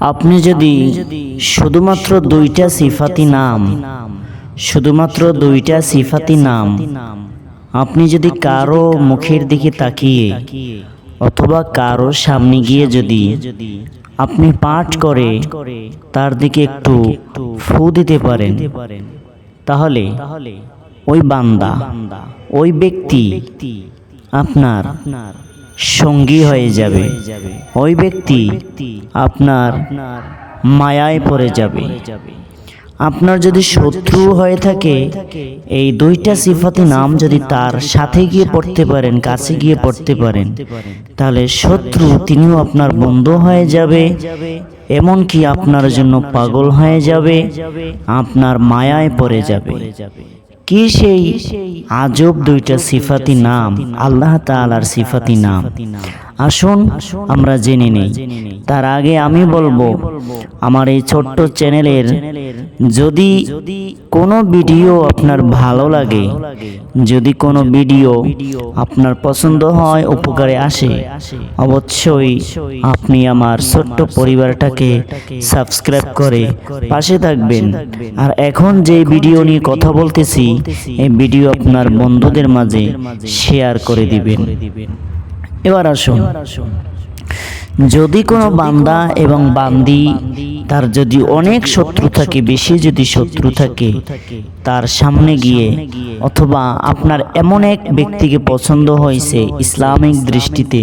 আপনি যদি শুধুমাত্র দুইটা সিফাতি নাম শুধুমাত্র দুইটা সিফাতি নাম আপনি যদি কারও মুখের দিকে তাকিয়ে অথবা কারও সামনে গিয়ে যদি আপনি পাঠ করে তার দিকে একটু ফু দিতে পারেন তাহলে ওই বান্দা ওই ব্যক্তি আপনার সঙ্গী হয়ে যাবে। ওই ব্যক্তি আপনার মায়ায় পড়ে যাবে। আপনার যদি শত্রু হয়ে থাকে এই দুইটা সিফাতি নাম যদি তার সাথে গিয়ে পড়তে পারেন কাছে গিয়ে পড়তে পারেন তাহলে শত্রু তিনিও আপনার বন্ধু হয়ে যাবে। এমনকি আপনার জন্য পাগল হয়ে যাবে। আপনার মায়ায় পড়ে যাবে। কি সেই? আজব দুইটা সিফাতি নাম আল্লাহ তালার সিফাতি নাম। আসুন, আমরা জেনে নেই। তার আগে আমি বলব, আমার এই ছোট্ট চ্যানেলের যদি কোনো ভিডিও আপনার ভালো লাগে, যদি কোনো ভিডিও আপনার পছন্দ হয়, উপকারে আসে, অবশ্যই আপনি আমার ছোট্ট পরিবারটাকে সাবস্ক্রাইব করে পাশে থাকবেন। আর এখন যে ভিডিও নিয়ে কথা বলতেছি, এই ভিডিও আপনার বন্ধুদের মাঝে শেয়ার করে দিবেন। এবার আসুন। যদি কোনো বান্দা এবং বান্দি তার যদি অনেক শত্রু থাকে বেশি যদি শত্রু থাকে তার সামনে গিয়ে অথবা আপনার এমন এক ব্যক্তিকে পছন্দ হয়েছে ইসলামিক দৃষ্টিতে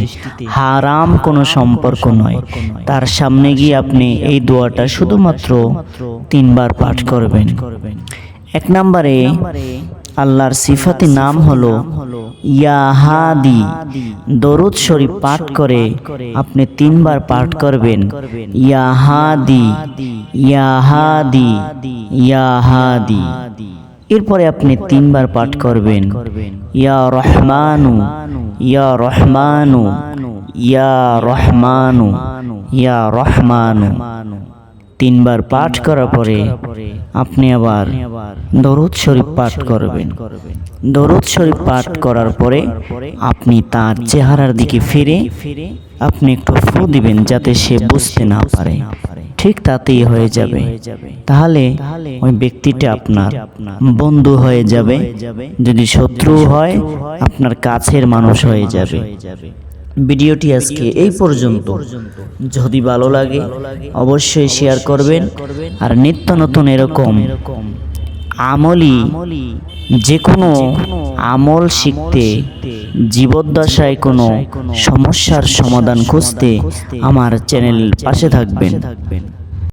হারাম কোনো সম্পর্ক নয়। তার সামনে গিয়ে আপনি এই দোয়াটা শুধুমাত্র তিনবার পাঠ করবেন। এক নম্বরে আল্লাহর সিফাতি নাম হলো ইয়াহাদি দরুদ শরীফ পাঠ করে আপনি তিনবার পাঠ করবেন। ইয়াহাদি ইয়াহাদি ইয়াহাদি এরপরে আপনি তিনবার পাঠ করবেন। ইয়া রহমানু। ইয়া রহমানু। ইয়া রহমানু। ইয়া রহমানু। তিনবার পাঠ করার পরে আপনি আবার দরুদ শরীফ পাঠ করবেন। দরুদ শরীফ পাঠ করার পরে আপনি তার চেহারার দিকে ফিরে আপনি একটু ফু দিবেন যাতে সে বুঝতে না পারে। ঠিক তাতেই হয়ে যাবে। তাহলে ওই ব্যক্তিটা আপনার বন্ধু হয়ে যাবে। যদি শত্রু হয় আপনার কাছের মানুষ হয়ে যাবে। ভিডিওটি আজকে এই পর্যন্ত। যদি ভালো লাগে অবশ্যই শেয়ার করবেন আর নিত্য নতুন এরকম আমলি যে কোনো আমল শিখতে জীবদ্দশায় কোনো সমস্যার সমাধান খুঁজতে আমার চ্যানেল পাশে থাকবেন।